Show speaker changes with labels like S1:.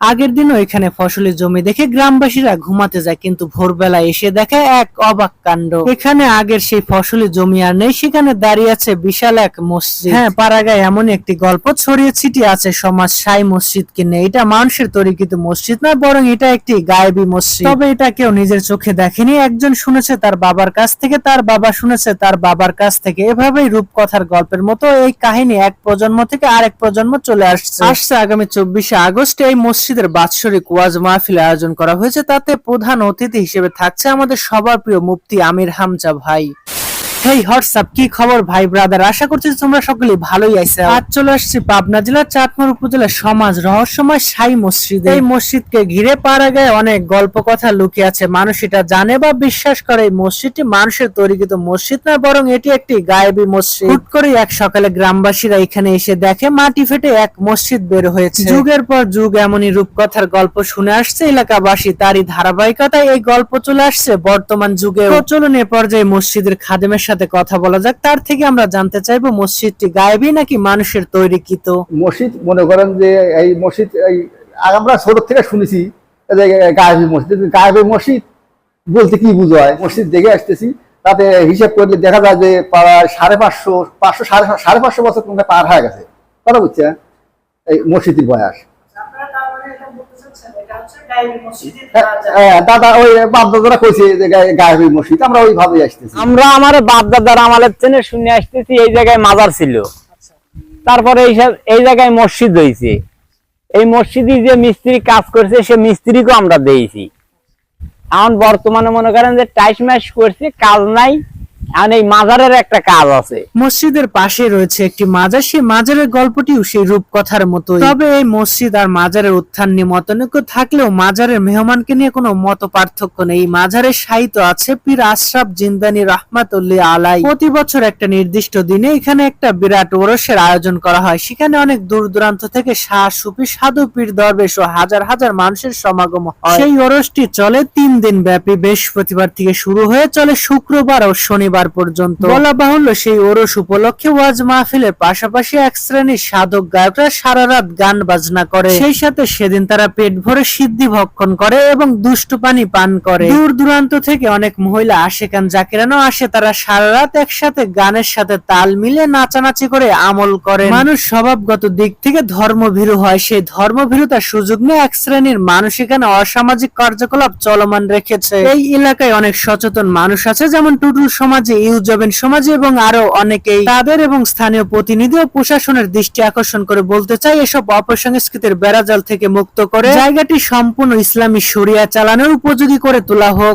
S1: আগের দিনও এখানে ফসলের জমি দেখে গ্রামবাসীরা ঘুমাতে যায় কিন্তু ভোরবেলা এসে দেখে এক অবাক কাণ্ড। এখানে আগের সেই ফসলের জমি আর নেই সেখানে দাঁড়িয়ে আছে বিশাল এক মসজিদ। হ্যাঁ পাড়াগায় এমন একটি গল্প ছড়িয়ে ছিটিয়ে আছে সমাজ সাই মসজিদকে নিয়ে। এটা মানুষের তৈরি কিন্তু মসজিদ নয় বরং এটা একটি গায়েবী মসজিদ। তবে এটা কেউ নিজের চোখে দেখেনি একজন শুনেছে তার বাবার কাছ থেকে তার বাবা শুনেছে তার বাবার কাছ থেকে। এভাবেই রূপকথার গল্পের মতো এই কাহিনী এক প্রজন্ম থেকে আরেক প্রজন্ম চলে আসছে। আসছে আগামী চব্বিশে আগস্ট এই মসজিদের বাৎসরিক ওয়াজ মাহফিল আয়োজন করা হয়েছে। তাতে প্রধান অতিথি হিসেবে থাকছে আমাদের সবার প্রিয় মুফতি আমির হামজা ভাই। হেই হোয়াটসঅ্যাপ কি খবর ভাই ব্রাদার আশা করছি তোমরা সকলে ভালোই আইছে আজ চলে আসছি পাবনা জেলার চাটমার উপজেলার সমাজ রহস্যময় সাই মসজিদ। এই মসজিদকে ঘিরে পাড়া গায়ে অনেক গল্প কথা লুকিয়ে আছে। মানুষ এটা জানে বা বিশ্বাস করে এই মসজিদটি মানুষের তৈরিকৃত মসজিদ না বরং এটি একটি গায়েবী মসজিদ। হুট করে এক সকালে গ্রামবাসীরা এখানে এসে দেখে মাটি ফেটে এক মসজিদ বের হয়েছে। যুগের পর যুগ এমনই রূপকথার গল্প শুনে আসছে এলাকাবাসী। তারই ধারাবাহিকতায় এই গল্প চলে আসছে বর্তমান যুগে। চলুন এ পর্যায়ে মসজিদের খাদেমের সাথে কথা বলা যাক। তার থেকে আমরা জানতে চাইব মসজিদটি গায়েবী নাকি মানুষের তৈরিকৃত?
S2: মসজিদ মনে করেন যে এই মসজিদ এই আমরা ছোট থেকে শুনেছি গায়েবী মসজিদ গায়েবী মসজিদ বলতে কি বুঝায়? মসজিদ দেখে আসতেছি তাতে হিসাব করলে দেখা যায় যে প্রায় সাড়ে পাঁচশো পাঁচশো সাড়ে সাড়ে পাঁচশো বছর পার হয়ে গেছে। কথা বুঝছেন এই মসজিদের বয়স। হ্যাঁ, হ্যাঁ, দাদা ওই বাপ কইছে যে গায়েবী মসজিদ আমরা ওইভাবেই আসতেছি।
S3: আমরা আমার বাপ আমাদের চেনে শুনে আসতেছি এই জায়গায় মাজার ছিল। তারপরে এই এই জায়গায় মসজিদ হয়েছে এই মসজিদে যে মিস্ত্রি কাজ করছে সে মিস্ত্রিকেও আমরা দিয়েছি। এখন বর্তমানে মনে করেন যে টাইস ম্যাশ করছে কাজ নাই। একটা
S1: প্রতি বছর একটা নির্দিষ্ট দিনে এখানে একটা বিরাট ওরসের আয়োজন করা হয়। সেখানে অনেক দূর দূরান্ত থেকে শাহ সুফি সাধু পীর, দরবেশ ও হাজার হাজার মানুষের সমাগম হয়। সেই ওরসটি চলে তিন দিন ব্যাপী বৃহস্পতিবার থেকে শুরু হয়ে চলে শুক্রবার ও শনিবার। পর্যন্ত। বলা বাহুল্য সেই ওরস উপলক্ষে ওয়াজ মাহফিলের পাশাপাশি এক শ্রেণির সাধক গায়করা সারা রাত গান বাজনা করে। সেই সাথে সেদিন তারা পেট ভরে সিদ্ধি ভক্ষণ করে এবং দুষ্টু পানি পান করে। দূর দূরান্ত থেকে অনেক মহিলা আশেকান জাকিরানো আসে তারা সারা রাত একসাথে গানের সাথে তাল মিলে নাচানাচি করে আমল করে মানুষ স্বভাবগত দিক থেকে ধর্মভীরু হয় সেই ধর্মভীরুতার সুযোগ নিয়ে এক শ্রেণির মানুষ এখানে অসামাজিক কার্যকলাপ চলমান রেখেছে। এই এলাকায় অনেক সচেতন মানুষ আছে যেমন টুটুল সমাজে ইউজবেন সমাজে এবং আরও অনেকেই তাদের এবং স্থানীয় প্রতিনিধি ও প্রশাসনের দৃষ্টি আকর্ষণ করে বলতে চাই এসব অপসংস্কৃতির বেড়াজাল থেকে মুক্ত করে জায়গাটি সম্পূর্ণ ইসলামী সরিয়া চালানোর উপযোগী করে তোলা হোক।